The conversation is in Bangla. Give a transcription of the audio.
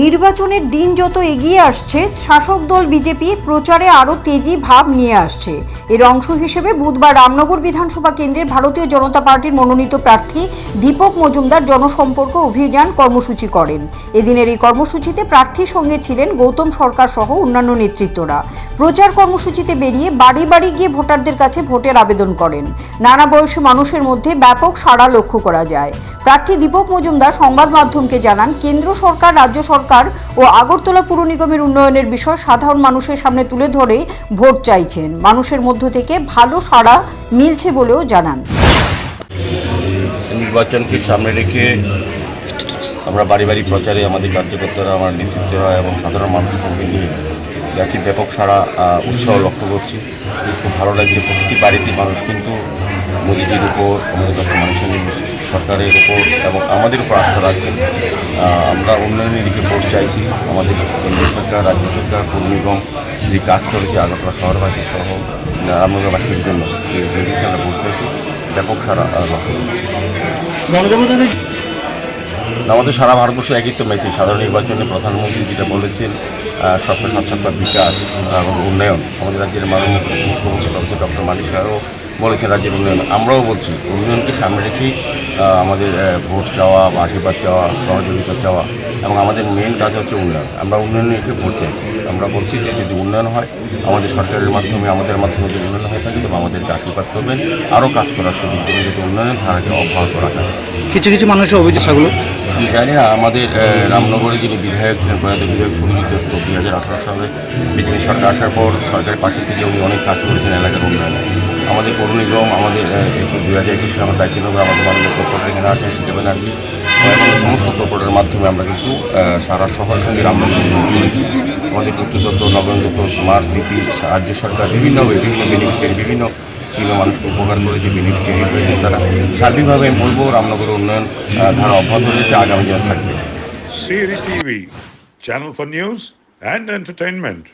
নির্বাচনের দিন যত এগিয়ে আসছে, শাসক দল বিজেপি প্রচারে আরও তেজি ভাব নিয়ে আসছে। এর অংশ হিসেবে বুধবার রামনগর বিধানসভা কেন্দ্রের ভারতীয় জনতা পার্টির মনোনীত প্রার্থী দীপক মজুমদার জনসম্পর্ক অভিযান কর্মসূচি করেন। এদিনের এই কর্মসূচিতে প্রার্থীর সঙ্গে ছিলেন গৌতম সরকার সহ অন্যান্য নেতৃত্বরা। প্রচার কর্মসূচিতে বেরিয়ে বাড়ি বাড়ি গিয়ে ভোটারদের কাছে ভোটের আবেদন করেন। নানা বয়সী মানুষের মধ্যে ব্যাপক সাড়া লক্ষ্য করা যায়। প্রার্থী দীপক মজুমদার সংবাদ মাধ্যমকে জানান, কেন্দ্র সরকার, রাজ্য সরকার ও আগরতলা পুর নিগমের উন্নয়নের বিষয় সাধারণ মানুষের সামনে তুলে ধরে ভোট চাইছেন। মানুষের মধ্য থেকে ভালো সাড়া মিলছে বলেও জানান। নির্বাচনকে সামনে রেখে আমরা বাড়ি বাড়ি প্রচারে আমাদের কার্যকর্তারা আমার নেতৃত্বরা এবং সাধারণ মানুষকে নিয়ে যাচ্ছি ব্যাপক সারা উৎসাহ লক্ষ্য করছি। খুব ভালো লাগছে, প্রতিটি বাড়িতে মানুষ কিন্তু মোদিজির উপর, আমাদের মানুষের সরকারের উপর এবং আমাদের উপর আস্থা রাখছেন। আমরা উন্নয়নের দিকে ভোট চাইছি। আমাদের কেন্দ্র সরকার রাজ্য সরকার পৌর নিগম যে কাজ করেছে আগরতলা শহরবাসী সহ রামনগরবাসীর জন্য এই আমরা ভোট চাইছি ব্যাপক সারা আমাদের সারা ভারতবর্ষে একই তো মেসেজ সাধারণ নির্বাচনে প্রধানমন্ত্রী যেটা বলেছেন স্বপ্ন সাক্ষাৎ বিকাশ এবং উন্নয়ন। আমাদের রাজ্যের মাননীয় মুখ্যমন্ত্রী প্রফেসর ডক্টর মালিক সাহেবও বলেছেন রাজ্যের উন্নয়ন। আমরাও বলছি উন্নয়নকে সামনে রেখেই আমাদের ভোট চাওয়া বা আশীর্বাদ চাওয়া সহযোগিতা চাওয়া এবং আমাদের মেন কাজ হচ্ছে উন্নয়ন। আমরা উন্নয়ন রেখে ভোট চাইছি। আমরা বলছি যে যদি উন্নয়ন হয় আমাদের সরকারের মাধ্যমে আমাদের মাধ্যমে যদি উন্নয়ন হয়ে থাকে তবে আমাদেরকে আশীর্বাদ করবেন। আরও কাজ করার সুযোগ দেবেন যাতে উন্নয়নের ধারাকে অব্যাহত রাখা কিছু কিছু মানুষের অভিযোগ সেগুলো জানি না আমাদের রামনগরে যিনি বিধায়ক ছিলেন প্রয়াত বিধায়ক সুরজিৎ দত্ত দুই হাজার আঠারো সালে বিজেপি সরকার আসার পর সরকারের পাশে থেকে উনি অনেক কাজ করেছেন এলাকার উন্নয়নে। আমাদের পৌর নিগম, আমাদের দুই হাজার একুশে আমার দায়িত্ব আমাদের মাননীয় কর্পোরেটর এখানে আছেন সিটি ব্যানার্জি সমস্ত কর্পোরেটের মাধ্যমে আমরা কিন্তু সারা শহরের সঙ্গে রামনগর করেছি। আমাদের তথ্যতত্ত্ব নগরতত্ত্ব স্মার্ট সিটি, রাজ্য সরকার বিভিন্নভাবে বিভিন্ন বেনিফিটের বিভিন্ন স্কিমে মানুষকে উপকার করেছে বেনিফিট হয়েছে তারা। সার্বিকভাবে আমি বলব, রামনগর উন্নয়ন ধারা অব্যাহত রয়েছে, আগামী দিনে থাকবে। channel for news and entertainment.